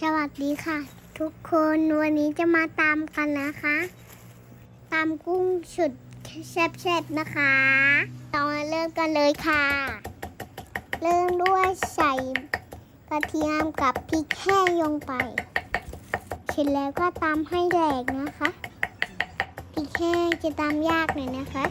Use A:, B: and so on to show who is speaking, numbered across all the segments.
A: สวัสดีค่ะ ทุกคนวันนี้จะมาตามกันนะคะ ตามกุ้งสุดแซ่บๆนะคะเรามาเริ่มกันเลยค่ะ เริ่มด้วยใส่กระเทียมกับพริกแห้งลงไปเสร็จแล้วก็ตามให้แหลกนะคะพริกแห้งจะตามยากหน่อยนะคะ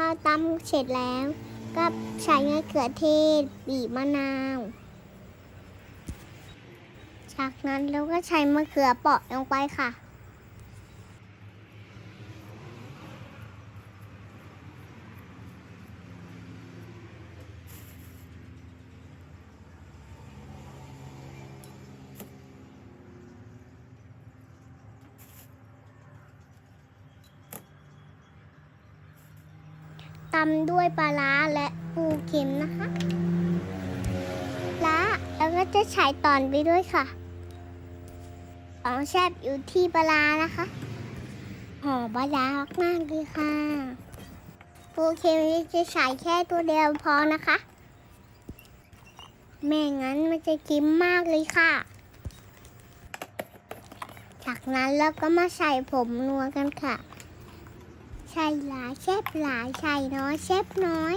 A: พอตำเสร็จแล้ว ก็ใช้มะเขือเทศบีบมะนาว จากนั้นเราก็ใช้มะเขือเปาะลงไปค่ะ ตำด้วยปลาร้าและปูเค็มนะคะและแล้วก็จะใส่ตอนไปด้วยค่ะของแซบอยู่ที่ปลาร้านะคะหอมปลาร้ามากๆเลยค่ะปูเค็มจะใส่แค่ตัวเดียวพอนะคะแม่งั้นมันจะกินมากเลยค่ะ จากนั้นเราก็มาใส่ผมนัวกันค่ะ ใช่หลายเชฟหลายใส่น้อยเชฟน้อย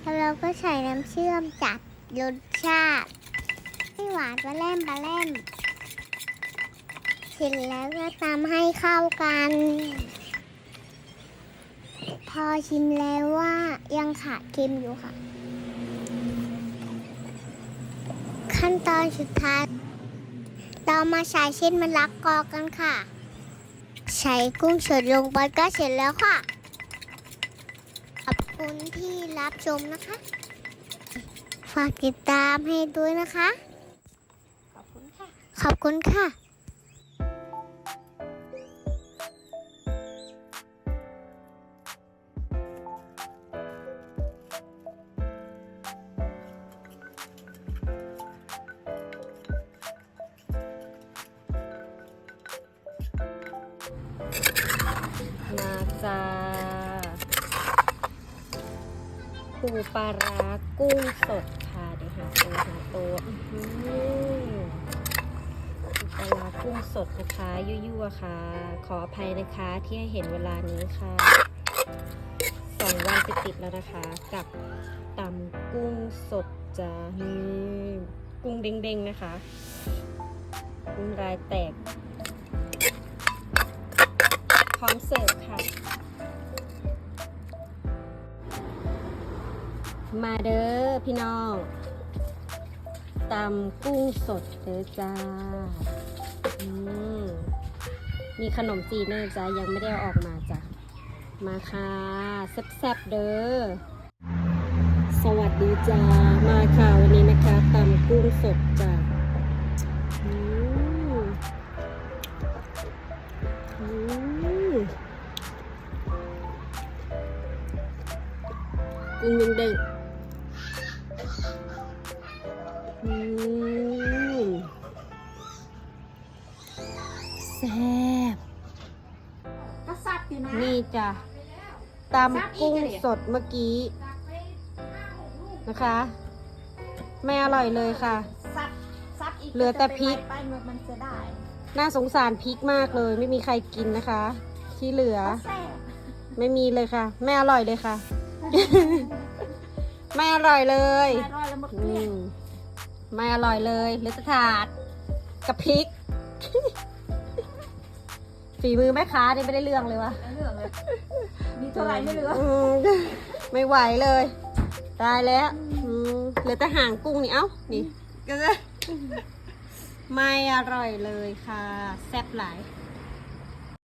A: แล้วเราก็ใส่น้ำเชื่อมจัดรสชาติไม่หวานปลาแรมปลาแรมเสร็จแล้วก็ตำให้เข้ากัน พอชิมแล้วว่ายังขาดเค็มอยู่ค่ะ ขั้นตอนสุดท้าย เรามาใส่เส้นมะละกอกันค่ะ ใช้กุ้งสดลงไปก็เสร็จแล้วค่ะ ขอบคุณที่รับชมนะคะ ฝากติดตามให้ด้วยนะคะ
B: ขอบคุณค่ะ
A: ขอบคุณค่ะ
B: จ้า ปูปลาร้ากุ้งสดค่ะเดี๋ยวหาตัวหาตัวปูปลาร้ากุ้งสดนะคะยั่วๆค่ะ ขออภัยนะคะที่ให้เห็นเวลานี้ค่ะสองวันติดๆแล้วนะคะ กับตำกุ้งสดจ้านี่กุ้งเด้งๆนะคะกุ้งลายแตก ร้อมเสิร์ฟค่ะ มาเด้อพี่น้องตำกุ้งสดเด้อจ้าอืมมีขนมจีนเนอจ้ายังไม่ได้เอาออกมาจ้ะ มาค่ะแซ่บๆเด้อ สวัสดีจ้า มาค่ะวันนี้นะคะตำกุ้งสดจ้า กุ้งยังเด้งอืมแซ่บ
C: ก็ซับอยู่นะ
B: นี่จ้ะตำกุ้งสดเมื่อกี้นะคะ ไม่อร่อยเลยค่ะ
C: ซับซับอีก
B: เหลือแต่พริก
C: ไปมันมันจะได้
B: น่าสงสารพริกมากเลย ไม่มีใครกินนะคะ ที่เหลือ
C: ก็แซ่บ
B: ไม่มีเลยค่ะ ไม่อร่อยเลยค่ะ ไม่อร่อยเลย
C: อร่อยแล้วหมดเก
B: อื
C: ลี้ยง
B: มไม่อร่อยเลยเหลือแต่ถาดกับพริก ฝีมือแม่ค้านี่ไม่ได้เรื่องเลยวะ
C: เหลืองเลยมีเท่าไหร่ไม่เหลือ
B: มไม่ไหวเลย ตายแล้วอืมเหลือแต่หางกุ้งนี่เอ้านี่ก็จะไม่อร่อยเลยค่ะ แซ่บหลาย